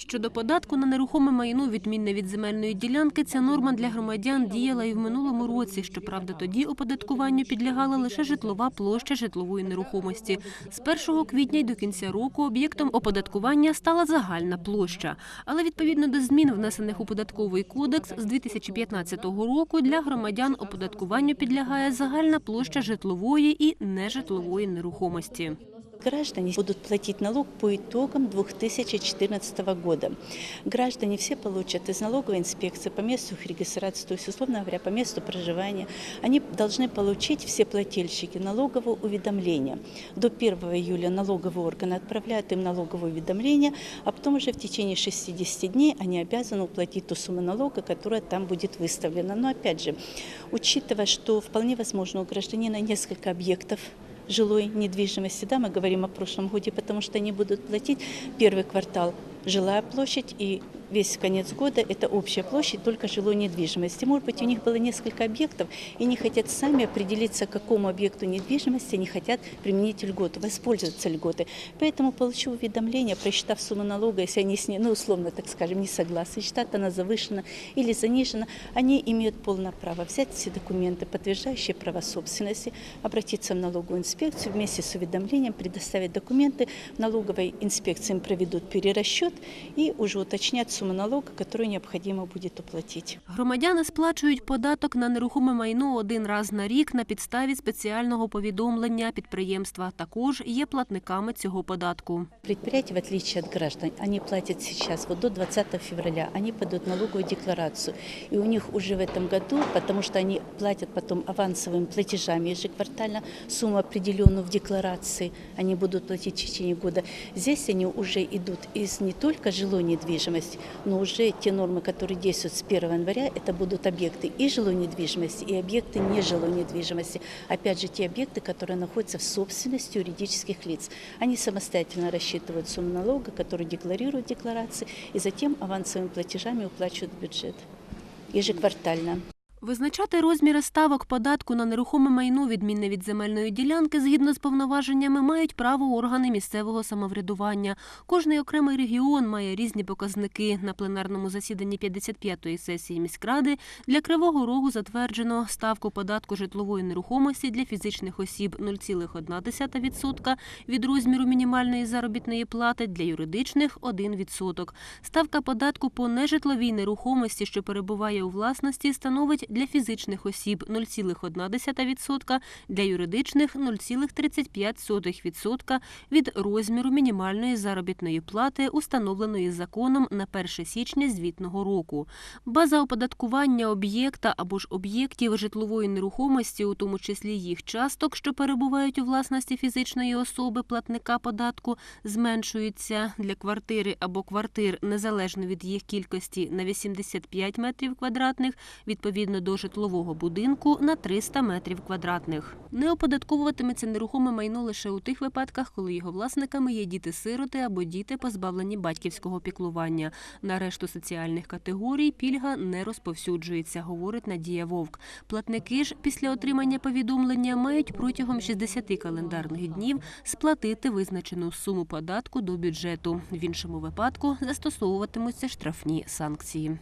Щодо податку на нерухоме майно, відмінне від земельної ділянки, ця норма для громадян діяла і в минулому році. Щоправда, тоді оподаткуванню підлягала лише житлова площа житлової нерухомості. З 1 квітня й до кінця року об'єктом оподаткування стала загальна площа. Але відповідно до змін, внесених у податковий кодекс, з 2015 року для громадян оподаткуванню підлягає загальна площа житлової і нежитлової нерухомості. Граждане будут платить налог по итогам 2014 года. Граждане все получат из налоговой инспекции по месту их регистрации, то есть, условно говоря, по месту проживания. Они должны получить, все плательщики, налоговое уведомление. До 1 июля налоговые органы отправляют им налоговое уведомление, а потом уже в течение 60 дней они обязаны уплатить ту сумму налога, которая там будет выставлена. Но опять же, учитывая, что вполне возможно у гражданина несколько объектов жилой недвижимости. Да, мы говорим о прошлом годе, потому что они будут платить первый квартал жилая площадь и весь конец года это общая площадь только жилой недвижимости. Может быть, у них было несколько объектов, и они хотят сами определиться, к какому объекту недвижимости они хотят применить льготу, воспользоваться льготой. Поэтому получу уведомление, просчитав сумму налога, если они с ней, ну, условно, так скажем, не согласны, считают, она завышена или занижена, они имеют полное право взять все документы, подтверждающие право собственности, обратиться в налоговую инспекцию вместе с уведомлением, предоставить документы. В налоговой инспекции им проведут перерасчет и уже уточнят сумму налога, которую необходимо будет уплатить. Громадяни сплачують податок на нерухоме майно один раз на рік на підставі спеціального повідомлення підприємства. Також є платниками цього податку. Предприятия, в отличие от граждан, они платят сейчас, вот до 20 февраля, они подают налоговую декларацию. И у них уже в этом году, потому что они платят потом авансовыми платежами ежеквартально сумму определенную в декларации, они будут платить в течение года. Здесь они уже идут из не только жилой недвижимости, но уже те нормы, которые действуют с 1 января, это будут объекты и жилой недвижимости, и объекты нежилой недвижимости. Опять же, те объекты, которые находятся в собственности юридических лиц. Они самостоятельно рассчитывают сумму налога, которую декларируют декларации, и затем авансовыми платежами уплачивают бюджет ежеквартально. Визначати розміри ставок податку на нерухоме майно, відмінне від земельної ділянки, згідно з повноваженнями, мають право органи місцевого самоврядування. Кожний окремий регіон має різні показники. На пленарному засіданні 55-ї сесії міськради для Кривого Рогу затверджено ставку податку житлової нерухомості для фізичних осіб 0,1% від розміру мінімальної заробітної плати, для юридичних – 1%. Ставка податку по нежитловій нерухомості, що перебуває у власності, становить для фізичних осіб 0,1%, для юридичних 0,35% від розміру мінімальної заробітної плати, установленої законом на 1 січня звітного року. База оподаткування об'єкта або ж об'єктів житлової нерухомості, у тому числі їх часток, що перебувають у власності фізичної особи платника податку, зменшується для квартири або квартир незалежно від їх кількості на 85 метрів квадратних, відповідно до житлового будинку на 300 метрів квадратних. Не оподатковуватиметься нерухоме майно лише у тих випадках, коли його власниками є діти-сироти або діти, позбавлені батьківського піклування. На решту соціальних категорій пільга не розповсюджується, говорить Надія Вовк. Платники ж після отримання повідомлення мають протягом 60 календарних днів сплатити визначену суму податку до бюджету. В іншому випадку застосовуватимуться штрафні санкції.